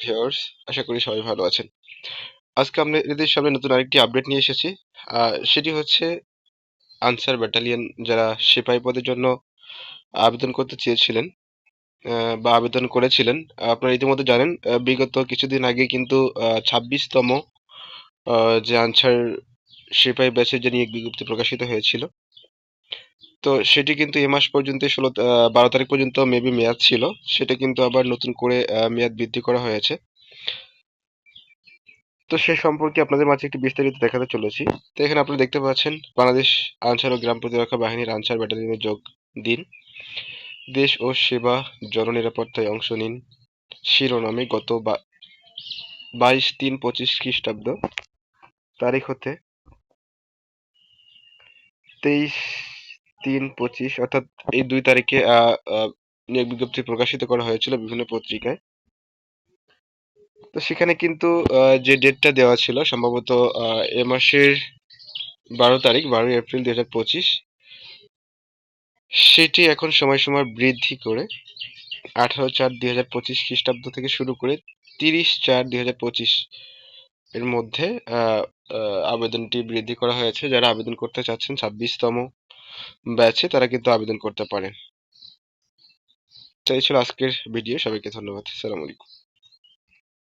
Viewers আশা করি সবাই ভালো আছেন। আজকে আপনাদের সামনে নতুন আরেকটি আপডেট নিয়ে এসেছি। সেটি হচ্ছে আনসার ব্যাটালিয়ন যারা সিপাহী পদের জন্য আবেদন করতে চেয়েছিলেন বা আবেদন করেছিলেন, আপনারা ইতিমধ্যে জানেন বিগত কিছুদিন আগে কিন্তু ছাব্বিশতম যে আনসার সিপাহী ব্যাচের যে নিয়োগ বিজ্ঞপ্তি প্রকাশিত হয়েছিল তো সেটি কিন্তু এ মাস পর্যন্ত, ষোলো বারো তারিখ পর্যন্ত মেবি মেয়াদ ছিল। সেটা কিন্তু আবার নতুন করে মেয়াদ বৃদ্ধি করা হয়েছে। তো সে সম্পর্কে আপনাদের মাঝে একটি বিস্তারিত দেখাতে চলেছি। তো এখানে আপনারা দেখতে পাচ্ছেন, বাংলাদেশ আনসার ও গ্রাম প্রতিরক্ষা বাহিনীর আনসার ব্যাটালিয়নে যোগ দিন। দেশ ও সেবা জননিরাপত্তায় অংশ নিন। শিরোনামে গত বাইশ তিন পঁচিশ খ্রিস্টাব্দ তারিখ হতে। তেইশ তিন, পঁচিশ, অর্থাৎ এই দুই তারিখে নিয়োগ বিজ্ঞপ্তি প্রকাশিত করা হয়েছিল বিভিন্ন পত্রিকায়। তো সেখানে কিন্তু যে ডেটটা দেওয়া ছিল, সম্ভবত এ মাসের বারো তারিখ, বারোই এপ্রিল দুই হাজার পঁচিশ, সেটি এখন সময়সীমা বৃদ্ধি করে আঠারো চার দুই হাজার পঁচিশ খ্রিস্টাব্দ থেকে শুরু করে তিরিশ চার দুই হাজার পঁচিশ এর মধ্যে আবেদনটি বৃদ্ধি করা হয়েছে। যারা আবেদন করতে চাচ্ছেন, ছাব্বিশতম ব্যাচে তারা কিন্তু আবেদন করতে পারেন তো এই ছিল আজকের ভিডিও সবাইকে ধন্যবাদ। সালাম আলাইকুম